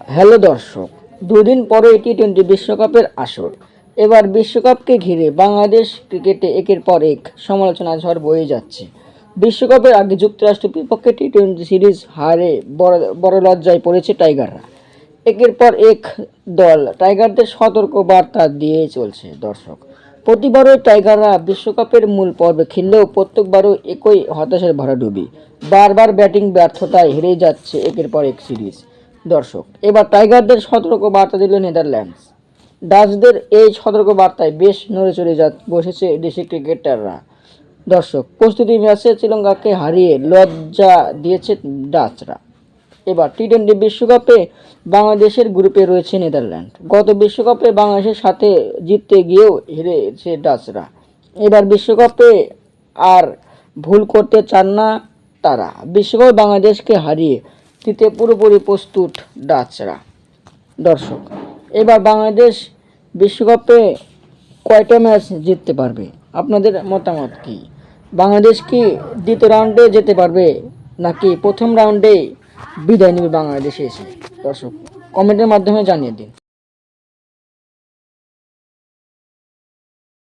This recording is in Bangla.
হ্যালো দর্শক, দুদিন পরে টি টোয়েন্টি বিশ্বকাপের আসর। এবার বিশ্বকাপকে ঘিরে বাংলাদেশ ক্রিকেটে একের পর এক সমালোচনা ঝড় বয়ে যাচ্ছে। বিশ্বকাপের আগে যুক্তরাষ্ট্রের বিপক্ষে টি টোয়েন্টি সিরিজ হারে বড় বড় লজ্জায় পড়েছে টাইগাররা। একের পর এক দল টাইগারদের সতর্ক বার্তা দিয়ে চলছে দর্শক। প্রতিবারই টাইগাররা বিশ্বকাপের মূল পর্বে খেললেও প্রত্যেকবারও একই হতাশার ভরাডুবি। বারবার ব্যাটিং ব্যর্থতায় হেরে যাচ্ছে একের পর এক সিরিজ। দর্শক, এবার টাইগারদের সতর্ক বার্তা দিল নেদারল্যান্ডস। ডাচদের এই সতর্ক বার্তায় বেশ নড়ে চড়ে যা বসেছে দেশি ক্রিকেটাররা। দর্শক, প্রস্তুতি ম্যাচে শ্রীলঙ্কাকে হারিয়ে লজ্জা দিয়েছে ডাচরা। এবার টি টোয়েন্টি বিশ্বকাপে বাংলাদেশের গ্রুপে রয়েছে নেদারল্যান্ড। গত বিশ্বকাপে বাংলাদেশের সাথে জিততে গিয়েও হেরেছে ডাচরা। এবার বিশ্বকাপে আর ভুল করতে চান না তারা। বিশ্বকাপে বাংলাদেশকে হারিয়ে দিতে পুরোপুরি প্রস্তুত ডাচরা। দর্শক, এবার বাংলাদেশ বিশ্বকাপে কয়টা ম্যাচ জিততে পারবে? আপনাদের মতামত কি? বাংলাদেশ কি দ্বিতীয় রাউন্ডে যেতে পারবে, নাকি প্রথম রাউন্ডে বিদায় নেবে বাংলাদেশে এসে? দর্শক, কমেন্টের মাধ্যমে জানিয়ে দিন।